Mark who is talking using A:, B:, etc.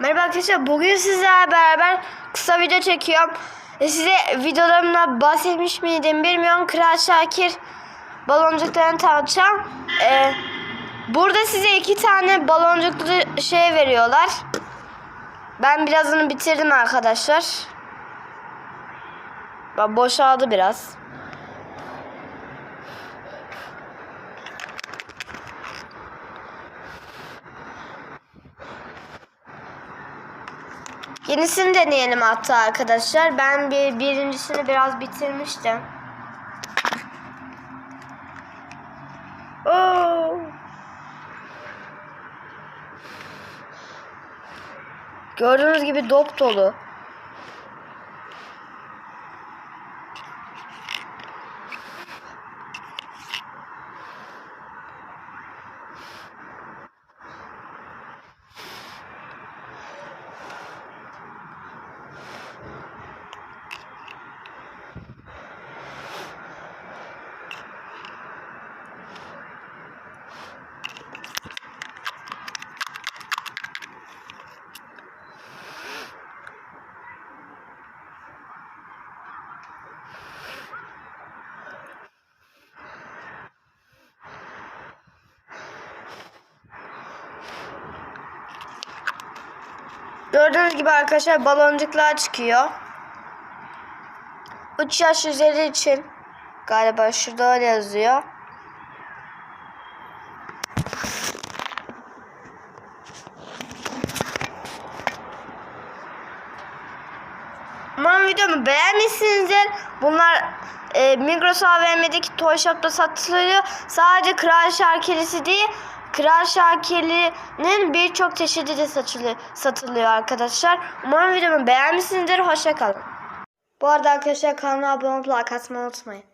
A: Merhaba arkadaşlar. Bugün sizlerle beraber kısa video çekiyorum. E, Size videolarımda bahsetmiş miydim bilmiyorum. Kral Şakir baloncuklarını tanıtacağım. E, burada size iki tane baloncuklu şey veriyorlar. Ben birazını bitirdim arkadaşlar. Boşaldı biraz. Yenisini deneyelim hatta arkadaşlar. Ben bir birincisini biraz bitirmiştim. Oo. Gördüğünüz gibi dop dolu. Gördüğünüz gibi arkadaşlar baloncuklar çıkıyor. 3 yaş üzeri için galiba şurada öyle yazıyor. Umarım videomu beğenmişsinizdir. Bunlar e, Migros AVM'deki Toy Shop'ta satılıyor. Sadece Kral Şarkirisi değil, Kral Şarkirli'nin birçok çeşidi de satılıyor, arkadaşlar. Umarım videomu beğenmişsinizdir. Hoşçakalın. Bu arada arkadaşlar kanalıma abone olup like atmayı unutmayın.